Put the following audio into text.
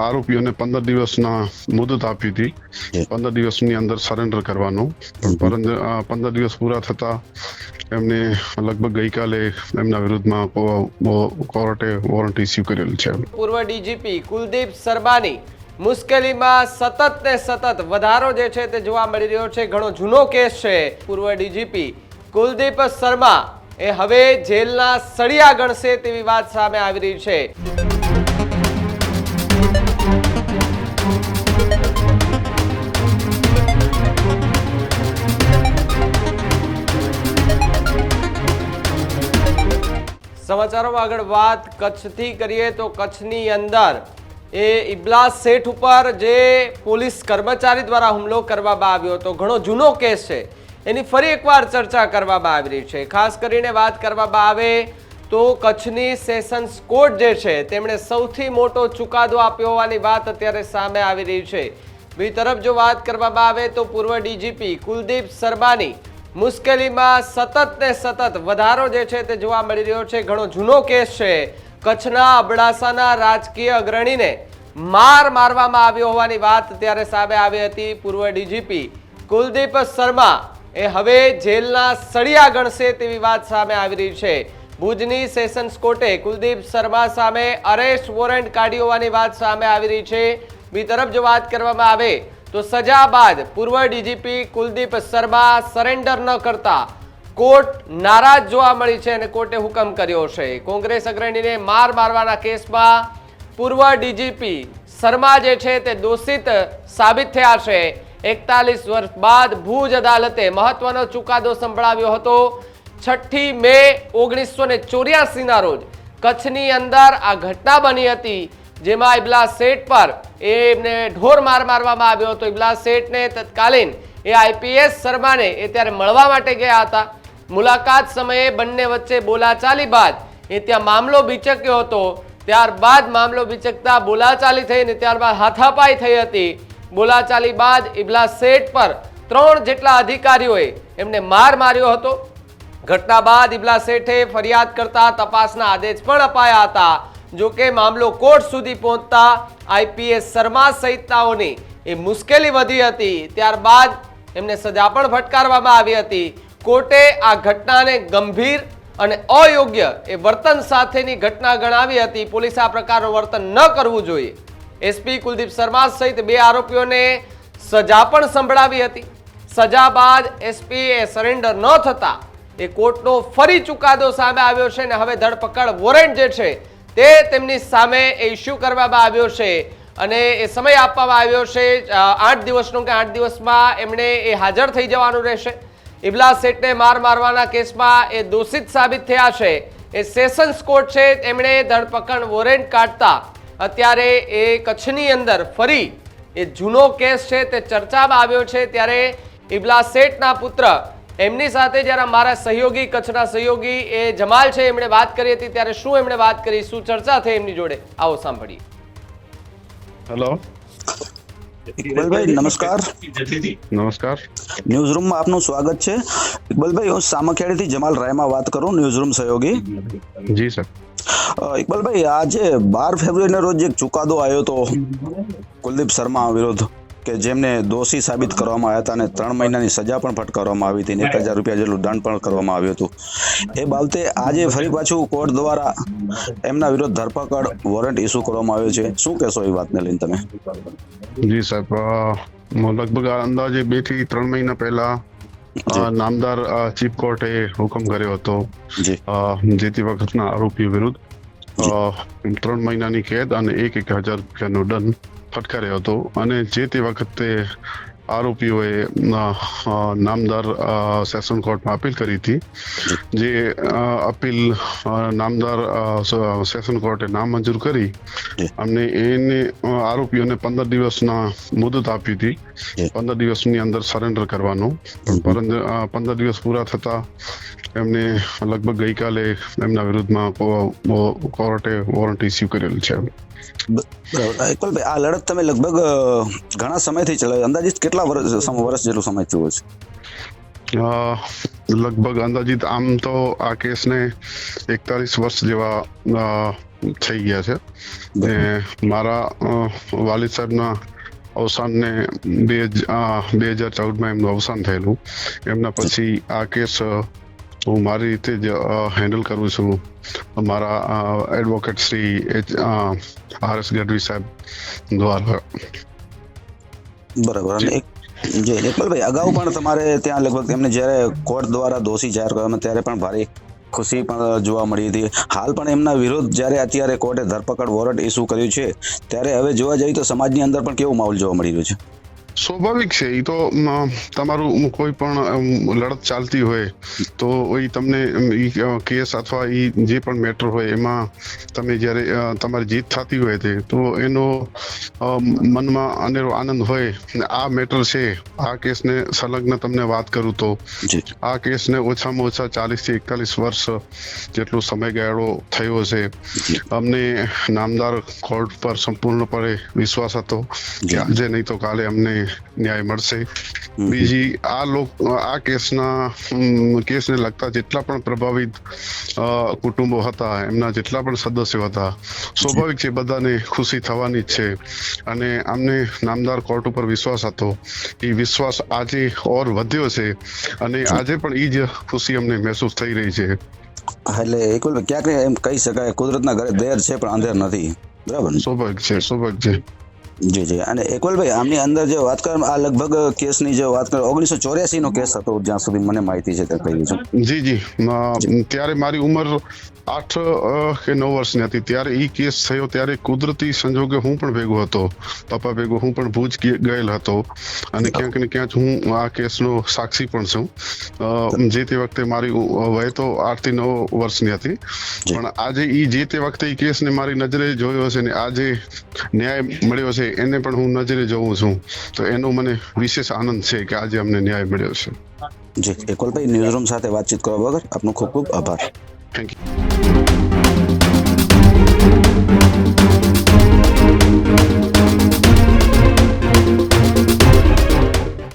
આરોપીઓને પંદર દિવસના મુદત આપી હતી. પંદર દિવસની અંદર સરેન્ડર કરવાનું. પણ પરંતુ, પંદર દિવસ પૂરા થતા એમને લગભગ ગઈકાલે એમના વિરુદ્ધમાં કોર્ટે વોરંટ ઇસ્યુ કરેલ છે. પૂર્વ ડીજીપી કુલદીપ સરબાની મુશ્કેલીમાં સતત ને સતત વધારો જે છે તે જોવા મળી રહ્યો છે. ઘણો જૂનો કેસ છે. પૂર્વ ડીજીપી કુલદીપ શર્મા એ હવે જેલના સળિયા ગણશે તેવી વાત સામે આવી રહી છે. સમાચારોમાં આગળ વાત કચ્છથી કરીએ તો કચ્છની અંદર એ ઇબલાસ શેઠ ઉપર જે પોલીસ કર્મચારી દ્વારા હુમલો કરવામાં આવ્યો હતો. ઘણો જૂનો કેસ છે. એની ફરી એકવાર ચર્ચા કરવામાં આવી રહી છે. ખાસ કરીને વાત કરવામાં આવે તો કચ્છની સેશન્સ કોર્ટ જે છે, તેમણે સૌથી મોટો ચુકાદો આપ્યો હોવાની વાત અત્યારે સામે આવી રહી છે. બીજી તરફ જો વાત કરવામાં આવે તો પૂર્વ ડીજીપી કુલદીપ શર્માની મુશ્કેલીમાં સતત ને સતત વધારો જે છે તે જોવા મળી રહ્યો છે. ઘણો જૂનો કેસ છે. કચ્છના અબડાસાના રાજકીય અગ્રણીને માર મારવામાં આવ્યો હોવાની વાત ત્યારે સામે આવી હતી પૂર્વ ડીજીપી કુલદીપ શર્મા. એ હવે જેલના સળિયા ગણશે તેવી વાત સામે આવી રહી છે. ભુજની સેશન્સ કોર્ટે કુલદીપ શર્મા સામે અરેસ્ટ વોરંટ કાઢી હોવાની વાત સામે આવી રહી છે. બી તરફ જો વાત કરવામાં આવે તો સજા બાદ પૂર્વ ડીજીપી કુલદીપ શર્મા સરેન્ડર ન કરતા કોર્ટ નારાજ જોવા મળી છે અને કોર્ટે હુકમ કર્યો છે. કોંગ્રેસ અગ્રણીને માર મારવાના કેસમાં પૂર્વ ડીજીપી શર્મા જે છે તે દોષિત સાબિત થયા છે. એકતાલીસ વર્ષ બાદ ભુજ અદાલતે મહત્વનો ચુકાદો સંભળાવ્યો હતો. છઠ્ઠી મે ઓગણીસો ને ચોર્યાસીના રોજ કચ્છની અંદર આ ઘટના બની હતી. જેમાં ઇબલાસ શેઠ પર એમને ઢોર માર મારવામાં આવ્યો હતો. ઇબલાસ શેઠને તત્કાલીન એ આઈપીએસ શર્માને એ ત્યારે મળવા માટે ગયા હતા. મુલાકાત સમયે બંને વચ્ચે બોલાચાલી બાદ એ ત્યાં મામલો બીચક્યો હતો. ત્યારબાદ મામલો બીચકતા બોલાચાલી થઈ અને ત્યારબાદ હાથાપાઈ થઈ હતી. બોલાચાલી બાદ ઇબલાસ શેઠ પર ત્રણ જેટલા અધિકારીઓએ એમને માર માર્યો હતો. ઘટના બાદ ઇબલા શેઠે ફરિયાદ કરતા તપાસના આદેશ પણ અપાયા હતા. જો કે મામલો કોર્ટ સુધી પહોંચતા આઈપીએસ શર્મા સહિતનાઓની એ મુશ્કેલી વધી હતી. ત્યારબાદ એમને સજા પણ ફટકારવામાં આવી હતી. કોર્ટે આ ઘટનાને ગંભીર અને અયોગ્ય એ વર્તન સાથેની ઘટના ગણાવી હતી. પોલીસે આ પ્રકારનું વર્તન ન કરવું જોઈએ. એસપી કુલદીપ શર્મા સહિત બે આરોપીઓને સજા પણ સંભળાવી હતી. સજા બાદ એસપીએ સરેન્ડર ન થતા એ કોર્ટનો ફરી ચુકાદો સામે આવ્યો છે અને હવે ધરપકડ વોરંટ જે છે તે તેમની સામે એ ઇસ્યુ કરવામાં આવ્યો છે અને એ સમય આપવામાં આવ્યો છે. આઠ દિવસનો કે આઠ દિવસમાં એમણે એ હાજર થઈ જવાનું રહેશે. ઇબલા શેઠને માર મારવાના કેસમાં એ દોષિત સાબિત થયા છે. એ સેશન્સ કોર્ટ છે, તેમણે ધરપકડ વોરેન્ટ કાઢતા અત્યારે એ કચ્છની અંદર ફરી એ જૂનો કેસ છે તે ચર્ચામાં આવ્યો છે. ત્યારે ઇબલા શેઠના પુત્ર એમની સાથે જ્યારે મારા સહયોગી કચ્છના સહયોગી એ જમાલ છે એમણે વાત કરી હતી ત્યારે શું એમણે વાત કરી શું ચર્ચા થઈ એમની જોડે? આવો સાંભળીએ. હેલો ઇકબલભાઈ નમસ્કાર. નમસ્કાર. ન્યૂઝ રૂમમાં આપનું સ્વાગત છે. ઇકબલભાઈ હું સામખેડીથી જમાલ રાયમાં વાત કરું ન્યૂઝ રૂમ સહયોગી. જી સર. ઇકબલભાઈ આજે બાર ફેબ્રુઆરીના રોજ એક ચુકાદો આવ્યો હતો. કુલદીપ શર્મા વિરુદ્ધ. કે જેમને દોષી સાબિત કરવામાં આવ્યા હતા અને ત્રણ મહિનાની સજા પણ ફટકારવામાં આવી હતી એક હજાર રૂપિયા જેટલું દંડ પણ કરવામાં આવ્યું હતું. એ બાબતે આજે ફરી પાછું કોર્ટ દ્વારા એમના વિરુદ્ધ ધરપકડ વોરંટ ઇસ્યુ કરવામાં આવ્યો છે. શું કહેશો એ વાતને લઈને તમે? જી સાહેબ લગભગ અંદાજે બેથી ત્રણ મહિના પહેલા નામદાર ચીફ કોર્ટે હુકમ કર્યો હતો. જે. તે વખતના આરોપી વિરુદ્ધ ત્રણ મહિનાની કેદ અને એક એક હજાર રૂપિયાનો દંડ ફટકાર્યો હતો. અને જે તે વખતે આરોપીઓએ નામદાર સેશન કોર્ટમાં અપીલ કરી હતી જે અપીલ નામદાર સેશન કોર્ટે નામંજૂર કરી જી. અમને એને આરોપીઓને પંદર દિવસના મુદત આપી હતી. પંદર દિવસની અંદર સરેન્ડર કરવાનું. પણ પરંતુ પંદર દિવસ પૂરા થતા એમને લગભગ ગઈકાલે એમના વિરુદ્ધમાં કોર્ટે વોરંટ ઇસ્યુ કરેલ છે. ઇકબાલભાઈ આ લડત તમે લગભગ ઘણા સમયથી ચલાવી અંદાજિત કેટલા વર્ષ વર્ષ જેટલું સમય થયો છે લગભગ અંદાજિત આમ તો આ કેસને એકતાલીસ વર્ષ જેવા થઈ ગયા છે. ને મારા વાલિદ સાહેબના અવસાનને બે બે હજાર ચૌદમાં એમનું અવસાન થયેલું. એમના પછી આ કેસ હું મારી રીતે જ હેન્ડલ કરું છું. મારા advocate Shri R S Gadhvi સાહેબ દ્વારા. બરાબર. અને એક જે ઇકબાલભાઈ અગાઉ પણ તમારે ત્યાં લગભગ તેમને જ્યારે કોર્ટ દ્વારા દોષી જાહેર કરવામાં ત્યારે પણ ભારે ખુશી પણ જોવા મળી હતી. હાલ પણ એમના વિરોધ જ્યારે અત્યારે કોર્ટે ધરપકડ વોરંટ ઇસ્યુ કર્યું છે ત્યારે હવે જોવા જઈએ તો સમાજની અંદર પણ કેવો માહોલ જોવા મળી રહ્યો છે? સ્વાભાવિક છે એ તો તમારું કોઈ પણ લડત ચાલતી હોય તો એ તમને કેસ અથવા એ જે પણ મેટર હોય એમાં તમે જ્યારે તમારી જીત થતી હોય તે તો એનો મનમાં અનેરો આનંદ હોય. આ મેટર છે આ કેસને સંલગ્ન તમને વાત કરું તો આ કેસને ઓછામાં ઓછા ચાલીસથી એકતાલીસ વર્ષ જેટલો સમયગાળો થયો છે અમને નામદાર કોર્ટ પર સંપૂર્ણપણે વિશ્વાસ હતો. કે આજે નહીં તો કાલે અમને ન્યાય મળશે. બીજી આ લોક આ કેસના કેસને લગતા જેટલા પણ પ્રભાવિત કુટુંબો હતા એમના જેટલા પણ સદસ્યો હતા સ્વાભાવિક છે બધાને ખુશી થવાની જ છે. અને અમને નામદાર કોર્ટ ઉપર વિશ્વાસ હતો. એ વિશ્વાસ આજે ઓર વધ્યો છે અને આજે પણ એ જ ખુશી અમને મહેસૂસ થઈ રહી છે. એટલે ઇકબાલભાઈ ક્યાંક એમ કહી શકાય કુદરતના ઘરે દેર છે પણ અંધેર નથી. બરાબર સ્વાભાવિક છે સ્વાભાવિક છે. જી જી. અને એકવલભાઈ આમની અંદર જે વાત કર આ લગભગ કેસની જે વાત કર ઓગણીસો ચોર્યાસી નો કેસ હતો જ્યાં સુધી મને માહિતી છે ત્યાં કહી છું. જી જી. ત્યારે મારી ઉંમર આઠ કે નવ વર્ષની હતી. ત્યારે એ કેસ થયો ત્યારે કુદરતી સંજોગે હું પણ ભેગો હતો. પપ્પા ભેગો હું પણ ભુજ ગયેલ હતો. અને ક્યાંક ને ક્યાંક હું આ કેસનો સાક્ષી પણ છું. જે તે વખતે મારી વય તો આઠથી નવ વર્ષની હતી. પણ આજે એ જે તે વખતે એ કેસને મારી નજરે જોયો છે ને આજે ન્યાય મળ્યો છે એને પણ હું નજરે જોઉં છું. તો એનો મને વિશેષ આનંદ છે કે આજે અમને ન્યાય મળ્યો છે. જી એકલભાઈ ન્યૂઝ રૂમ સાથે વાતચીત કરવા વગર આપનો ખૂબ ખૂબ આભાર. Thank you